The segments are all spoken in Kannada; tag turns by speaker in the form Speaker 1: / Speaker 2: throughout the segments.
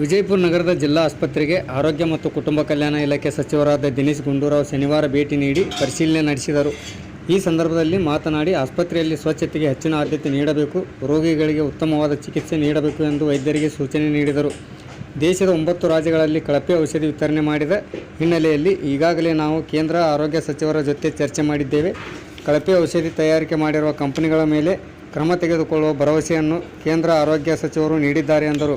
Speaker 1: ವಿಜಯಪುರ ನಗರದ ಜಿಲ್ಲಾ ಆಸ್ಪತ್ರೆಗೆ ಆರೋಗ್ಯ ಮತ್ತು ಕುಟುಂಬ ಕಲ್ಯಾಣ ಇಲಾಖೆ ಸಚಿವರಾದ ದಿನೇಶ್ ಗುಂಡೂರಾವ್ ಶನಿವಾರ ಭೇಟಿ ನೀಡಿ ಪರಿಶೀಲನೆ ನಡೆಸಿದರು. ಈ ಸಂದರ್ಭದಲ್ಲಿ ಮಾತನಾಡಿ, ಆಸ್ಪತ್ರೆಯಲ್ಲಿ ಸ್ವಚ್ಛತೆಗೆ ಹೆಚ್ಚಿನ ಆದ್ಯತೆ ನೀಡಬೇಕು, ರೋಗಿಗಳಿಗೆ ಉತ್ತಮವಾದ ಚಿಕಿತ್ಸೆ ನೀಡಬೇಕು ಎಂದು ವೈದ್ಯರಿಗೆ ಸೂಚನೆ ನೀಡಿದರು. ದೇಶದ ಒಂಬತ್ತು ರಾಜ್ಯಗಳಲ್ಲಿ ಕಳಪೆ ಔಷಧಿ ವಿತರಣೆ ಮಾಡಿದ ಹಿನ್ನೆಲೆಯಲ್ಲಿ ಈಗಾಗಲೇ ನಾವು ಕೇಂದ್ರ ಆರೋಗ್ಯ ಸಚಿವರ ಜೊತೆ ಚರ್ಚೆ ಮಾಡಿದ್ದೇವೆ. ಕಳಪೆ ಔಷಧಿ ತಯಾರಿಕೆ ಮಾಡಿರುವ ಕಂಪನಿಗಳ ಮೇಲೆ ಕ್ರಮ ತೆಗೆದುಕೊಳ್ಳುವ ಭರವಸೆಯನ್ನು ಕೇಂದ್ರ ಆರೋಗ್ಯ ಸಚಿವರು ನೀಡಿದ್ದಾರೆ ಎಂದರು.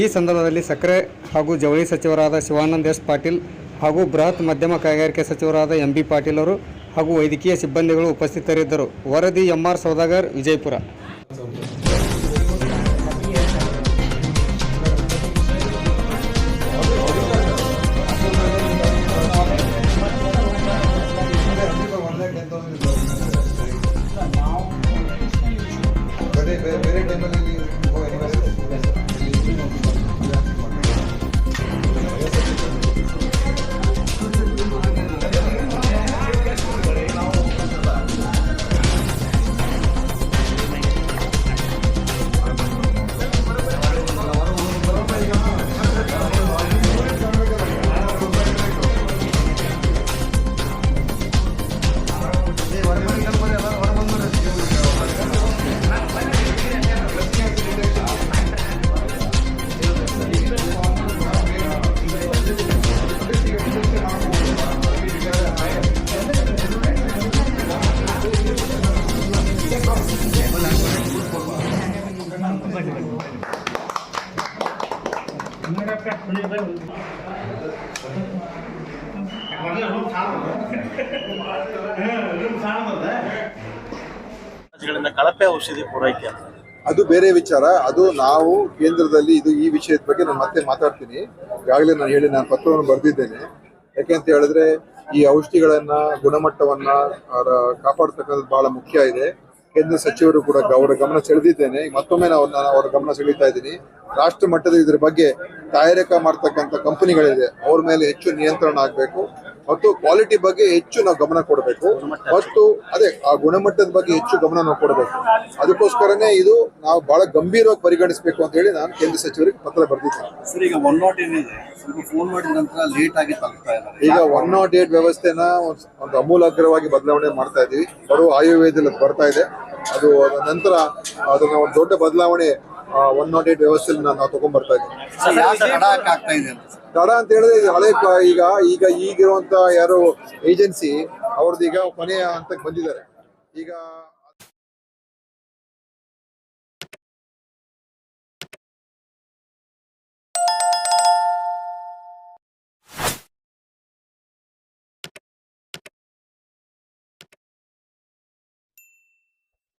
Speaker 1: ಈ ಸಂದರ್ಭದಲ್ಲಿ ಸಕ್ಕರೆ ಹಾಗೂ ಜವಳಿ ಸಚಿವರಾದ ಶಿವಾನಂದ ಎಸ್ ಪಾಟೀಲ್ ಹಾಗೂ ಬೃಹತ್ ಮಧ್ಯಮ ಕೈಗಾರಿಕೆ ಸಚಿವರಾದ ಎಂ ಬಿ ಪಾಟೀಲ್ ಅವರು ಹಾಗೂ ವೈದ್ಯಕೀಯ ಸಿಬ್ಬಂದಿಗಳು ಉಪಸ್ಥಿತರಿದ್ದರು. ವರದಿ ಎಂ ಆರ್ ಸೌದಾಗರ್, ವಿಜಯಪುರ.
Speaker 2: ಬೇರೆ
Speaker 3: ಕಳಪೆ ಔಷಧಿ ಪೂರೈಕೆ
Speaker 2: ಅದು ಬೇರೆ ವಿಚಾರ. ಅದು ನಾವು ಕೇಂದ್ರದಲ್ಲಿ ಇದು ಈ ವಿಷಯದ ಬಗ್ಗೆ ನಾನು ಮತ್ತೆ ಮಾತಾಡ್ತೀನಿ. ಈಗಾಗಲೇ ನಾನು ಹೇಳಿ ನಾನು ಪತ್ರವನ್ನು ಬರೆದಿದ್ದೇನೆ. ಯಾಕೆಂತ ಹೇಳಿದ್ರೆ ಈ ಔಷಧಿಗಳನ್ನ, ಗುಣಮಟ್ಟವನ್ನ ಕಾಪಾಡ್ತಕ್ಕಂಥದ್ದು ಬಹಳ ಮುಖ್ಯ ಇದೆ. ಕೇಂದ್ರ ಸಚಿವರು ಕೂಡ ಅವರ ಗಮನ ಸೆಳೆದಿದ್ದೇನೆ. ಮತ್ತೊಮ್ಮೆ ನಾವು ನಾನು ಅವರ ಗಮನ ಸೆಳೀತಾ ಇದ್ದೀನಿ. ರಾಷ್ಟ್ರ ಮಟ್ಟದ ಇದ್ರ ಬಗ್ಗೆ ತಯಾರಿಕಾ ಮಾಡ್ತಕ್ಕಂಥ ಕಂಪನಿಗಳಿದೆ. ಅವ್ರ ಮೇಲೆ ಹೆಚ್ಚು ನಿಯಂತ್ರಣ ಆಗಬೇಕು. ಮತ್ತು ಕ್ವಾಲಿಟಿ ಬಗ್ಗೆ ಹೆಚ್ಚು ನಾವು ಗಮನ ಕೊಡಬೇಕು. ಮತ್ತು ಅದೇ ಆ ಗುಣಮಟ್ಟದ ಬಗ್ಗೆ ಹೆಚ್ಚು ಗಮನ ನಾವು ಕೊಡಬೇಕು. ಅದಕ್ಕೋಸ್ಕರನೇ ಇದು ನಾವು ಬಹಳ ಗಂಭೀರವಾಗಿ ಪರಿಗಣಿಸಬೇಕು ಅಂತ ಹೇಳಿ ನಾನು ಕೇಂದ್ರ ಸಚಿವರಿಗೆ ಪತ್ರ ಬರೆದಿದ್ದೇನೆ.
Speaker 4: ಈಗ ಒನ್ ನಾಟ್ ಸ್ವಲ್ಪ ಫೋನ್ ಮಾಡಿದ ನಂತರ ಲೇಟ್ ಆಗಿ ತಲುಪ್ತಾ ಇದ್ದಾರೆ
Speaker 2: ಈಗ ಒನ್ ನಾಟ್ ಏಟ್ ವ್ಯವಸ್ಥೆನ ಒಂದು ಅಮೂಲಾಗ್ರವಾಗಿ ಬದಲಾವಣೆ ಮಾಡ್ತಾ ಇದೀವಿ. ಬರುವ ಆಯುರ್ವೇದ ಬರ್ತಾ ಇದೆ. ಅದು ನಂತರ ಅದನ್ನ ಒಂದು ದೊಡ್ಡ ಬದಲಾವಣೆ ಒನ್ ನಾಟ್ ಏಟ್ ವ್ಯವಸ್ಥೆಯಲ್ಲಿ ನಾವು ತಗೊಂಡ್ಬರ್ತಾ ಇದ್ದೀವಿ
Speaker 4: ತಡ ಅಂತ?
Speaker 2: ಹೇಳಿದ್ರೆ ಇದು ಹಳೆ ಈಗ ಈಗ ಈಗಿರುವಂತ ಯಾರು ಏಜೆನ್ಸಿ ಅವ್ರದ್ದು ಈಗ ಕೊನೆಯ ಹಂತಕ್ಕೆ ಬಂದಿದ್ದಾರೆ. ಈಗ